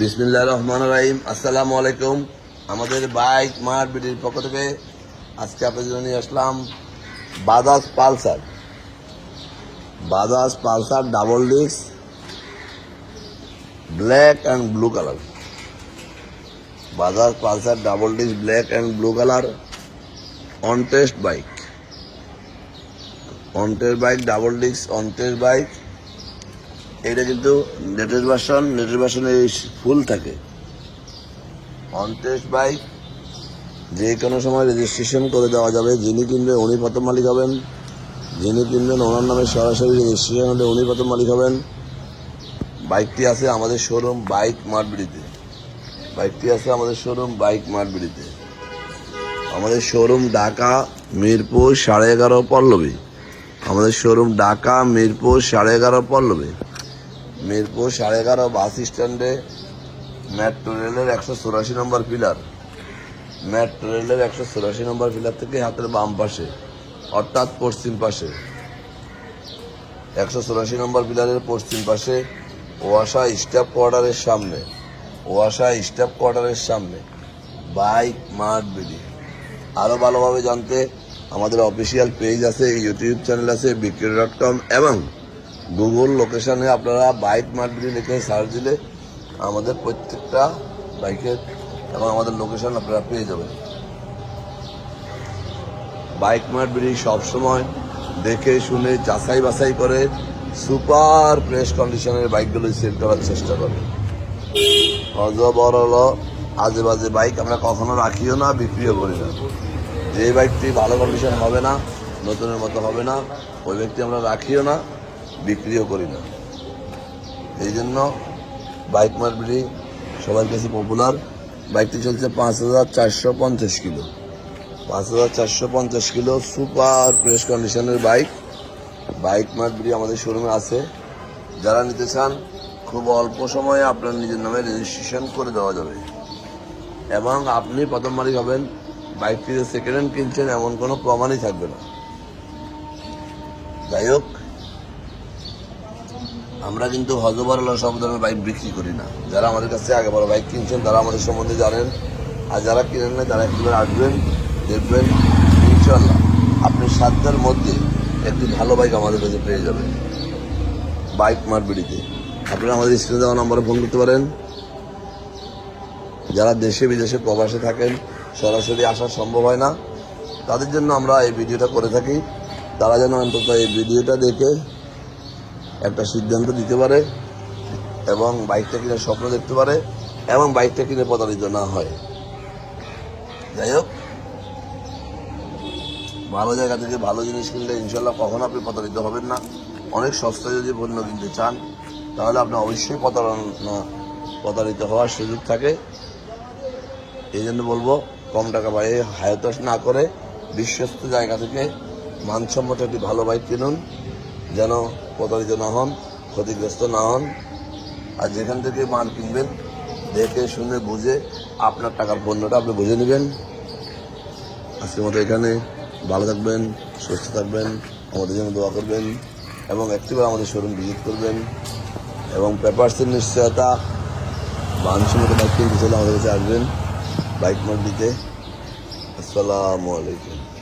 বিসমিল্লাহ রহমান রাহিম। আসসালামু আলাইকুম। আমাদের বাইক মার্ট বিডির পক্ষ থেকে আজকে আপনাদের জন্য নিয়ে আসলাম Bajaj Pulsar. Bajaj Pulsar double disc, black and blue colour. Bajaj Pulsar double disc, black and blue colour, on test bike. On test bike, double disc, on test bike. এটা কিন্তু latest version latest ভার্সনে ফুল থাকে। On test bike যে কোনো সময় registration করে দেওয়া যাবে। যিনি কিনবেন উনি প্রথম মালিক হবেন। যিনি কিনবেন ওনার নামে সরাসরি রেজিস্ট্রেশন হলে উনি প্রথম মালিক হবেন। বাইকটি আছে আমাদের শোরুম বাইক মার্টবিড়িতে বাইকটি আছে আমাদের শোরুম বাইক মার্টবিড়িতে আমাদের শোরুম ঢাকা, মিরপুর সাড়ে এগারো পল্লবী। আমাদের শোরুম ঢাকা, মিরপুর সাড়ে এগারো পল্লবী। মিরপুর সাড়ে এগারো বাস স্ট্যান্ডে মেট্রো রেলের একশো চুরাশি নম্বর পিলার। মেট্রো রেলের একশো চুরাশি নম্বর পিলার থেকে হাতের বাম পাশে, অর্থাৎ পশ্চিম পাশে। একশো চুরাশি নম্বর পিলারের পশ্চিম পাশে ওয়াসা স্টাফ কোয়ার্টারের সামনে, ওয়াসা স্টাফ কোয়ার্টারের সামনে। বাইক মার্ট বিডি আরও ভালোভাবে জানতে আমাদের অফিসিয়াল পেজ আছে, ইউটিউব চ্যানেল আছে, বিক্রি ডট কম এবং গুগল লোকেশনে আপনারা বাইক মার্টবিডি লিখে সার্চ দিলে আমাদের প্রত্যেকটা বাইকের এবং আমাদের লোকেশন আপনারা পেয়ে যাবেন। বাইক মার্টবিডি সবসময় দেখে শুনে যাচাই বাছাই করে সুপার ফ্রেশ কন্ডিশনের বাইকগুলো সেল করার চেষ্টা করে অজবরল আজে বাজে বাইক আমরা কখনো রাখিও না, বিক্রিও করি না। যে বাইকটি ভালো কন্ডিশন হবে না, নতুনের মতো হবে না, ওই ব্যক্তি আমরা রাখিও না। বিক্রিও করি না। এই জন্য বাইক মার্বিডি সবার কাছে পপুলার বাইকটি চলছে পাঁচ হাজার চারশো পঞ্চাশ কিলো। পাঁচ হাজার চারশো পঞ্চাশ কিলো সুপার ফ্রেশ কন্ডিশনের বাইক বাইক মার্বিডি আমাদের শোরুমে আছে। যারা নিতে চান, খুব অল্প সময়ে আপনার নিজের নামে রেজিস্ট্রেশন করে দেওয়া যাবে। এবং আপনি প্রথম মালিক হবেন। বাইকটি সেকেন্ড হ্যান্ড কিনছেন, এমন কোনো প্রমাণই থাকবে না। যাই হোক আমরা কিন্তু হজবরল সব ধরনের বাইক বিক্রি করি না। যারা আমাদের কাছে আগে বড় বাইক কিনছেন, তারা আমাদের সম্বন্ধে জানেন। আর যারা কিনেন না তারা একবার আসবেন, দেখবেন ইনশাল্লাহ আপনি সাধ্যের মধ্যে একটি ভালো বাইক আমাদের কাছে পেয়ে যাবেন। বাইক মারবিড়িতে আপনারা আমাদের স্ক্রিনে দেওয়া নম্বরে ফোন করতে পারেন। যারা দেশে, বিদেশে প্রবাসে থাকেন, সরাসরি আসা সম্ভব হয় না। তাদের জন্য আমরা এই ভিডিওটা করে থাকি। তারা যেন অন্তত এই ভিডিওটা দেখে একটা সিদ্ধান্ত দিতে পারে এবং বাইকটা কিনে স্বপ্ন দেখতে পারে এবং বাইকটা কিনে প্রতারিত না হয়। যাই হোক, ভালো জায়গা থেকে ভালো জিনিস কিনলে ইনশাল্লাহ কখনো আপনি প্রতারিত হবেন না। অনেক সস্তায় যদি পণ্য কিনতে চান, তাহলে আপনি অবশ্যই প্রতারণা, প্রতারিত হওয়ার সুযোগ থাকে। এই জন্য বলব, কম টাকা বাইরে হায়তাস না করে বিশ্বস্ত জায়গা থেকে মানসম্মত একটি ভালো বাইক কিনুন। যেন প্রতারিত না হন, ক্ষতিগ্রস্ত না হন। আর যেখান থেকে মাল কিনবেন, দেখে, শুনে, বুঝে আপনার টাকার পণ্যটা আপনি বুঝে নেবেন। আজকের মতো এখানে। ভালো থাকবেন, সুস্থ থাকবেন, আমাদের জন্য দোয়া করবেন এবং একটিবার আমাদের শোরুম ভিজিট করবেন এবং পেপারসের নিশ্চয়তা, মানুষের মতো বাইক কিনতে চলে আমাদের কাছে আসবেন, বাইক মোট দিতে। আসসালামু আলাইকুম।